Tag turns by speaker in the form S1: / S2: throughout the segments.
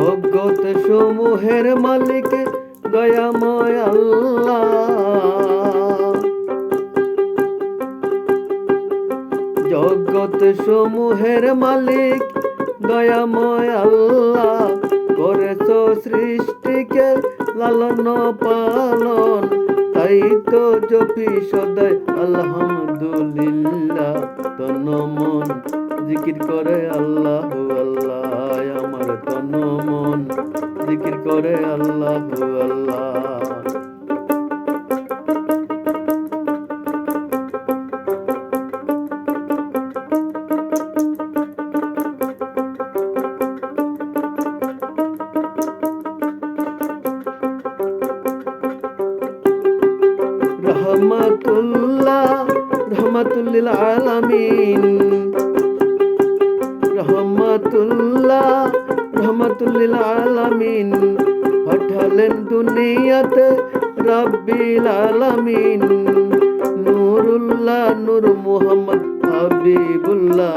S1: জগৎ সমূহের মালিক দয়াময় আল্লাহ। জগত সমূহের মালিক দয়াময় আল্লাহ। করেছ সৃষ্টিকে লালন, পালন, তাই তো জপি সদাই। আলহামদুলিল্লাহ তন মন। জিকির করে আল্লাহ আল্লাহ আমার তন মন জিকির করে আল্লাহ আল্লাহ। রহমাতুল্লাহ রহমাতুল্লিল আলামিন। রহমাতুল্লাহ, রহমাতুল্লিল আলামিন। পাঠালেন দুনিয়াতে রাব্বিল আলামিন। নুরুল্লাহ, নূর মুহাম্মদ, হাবিবুল্লাহ।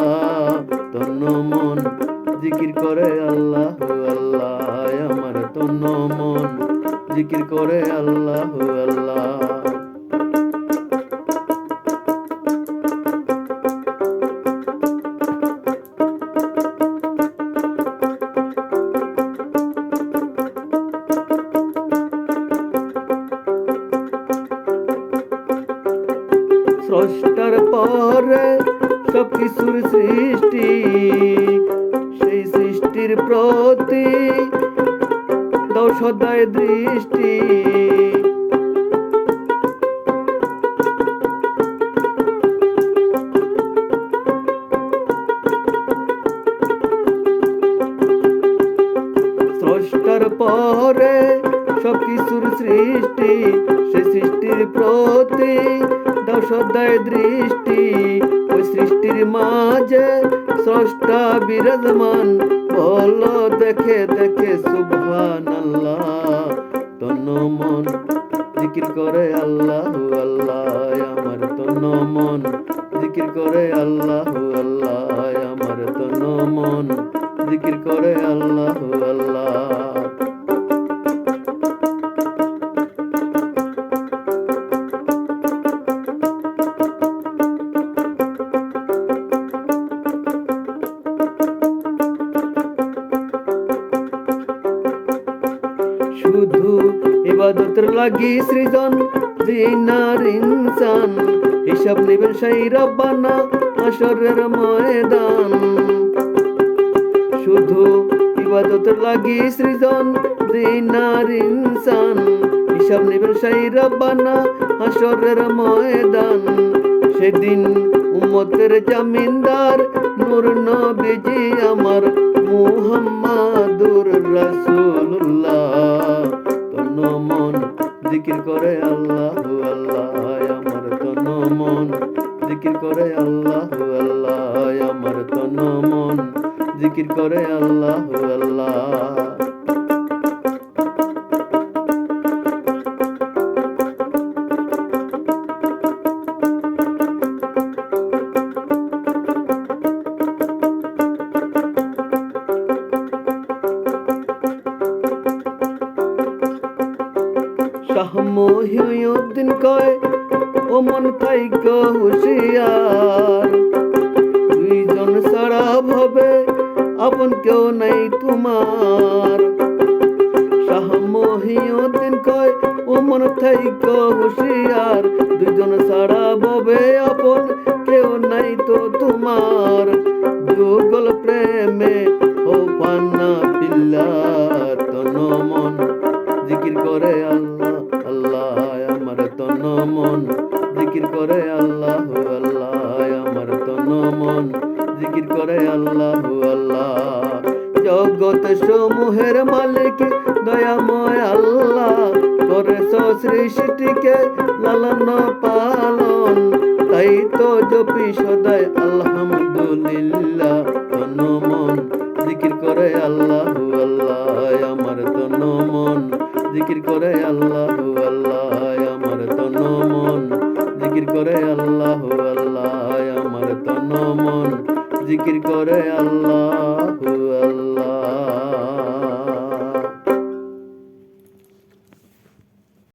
S1: তন্ন মন, জিকির করে আল্লাহ আল্লাহ, আমার তন্ন মন, জিকির করে আল্লাহ পরে সব কিছুর সৃষ্টি সেই সৃষ্টির প্রতি দাও সদায় দৃষ্টি। পরে সব কিছুর সৃষ্টি, সে সৃষ্টির প্রতি দাও সদায় দৃষ্টি। ওই সৃষ্টির মাঝে স্রষ্টা বিরাজমান, বলো দেখে দেখে সুবহান আল্লাহ তন্ন মন জিকির করে আল্লাহ আল্লাহ, আমার তন্ন মন জিকির করে আল্লাহ আল্লাহ, আমার তন্ন মন জিকির করে আল্লাহ আল্লাহ। শুধু ইবাদতের লাগি সৃজন জিনার ইনসান হিসাব নেবেন সেই রব্বানা আসরের ময়দান। শুধু ইবাদতের লাগি সৃজন জিনার ইনসান হিসাব নেবেন সেই রব্বানা আসরের ময়দান। সেদিন উম্মতের জামিনদার, নূর নবীজি আমার মুহাম্মাদুর রাসূলুল্লাহ। জিকির করে আল্লাহ আল্লাহ, আমার তন মন। জিকির করে আল্লাহ আল্লাহ, আমার তন মন। জিকির করে আল্লাহ আল্লাহ। শাহ মহিউদ্দিন কয়, ও মন থাইক হুশিয়ার। দুইজন সারা ভাবে আপন কেউ নাই তোমার। শাহ মহিউদ্দিন কয়, ও মন থাইক হুশিয়ার। দুইজন সারা ভাবে আপন কেউ নাই তো তোমার। যুগল প্রেমে সমূহের মালিক, দয়াময় আল্লাহ। করেছ সৃষ্টিকে লালন পালন, তাই তো জপি সদাই আলহামদুলিল্লাহ। তনমন জিকির করে আল্লাহ আল্লাহ, আমার তনমন জিকির করে আল্লাহ আল্লাহ, আমার তনমন জিকির করে আল্লাহ আল্লাহ, আমার তনমন জিকির করে আল্লাহ।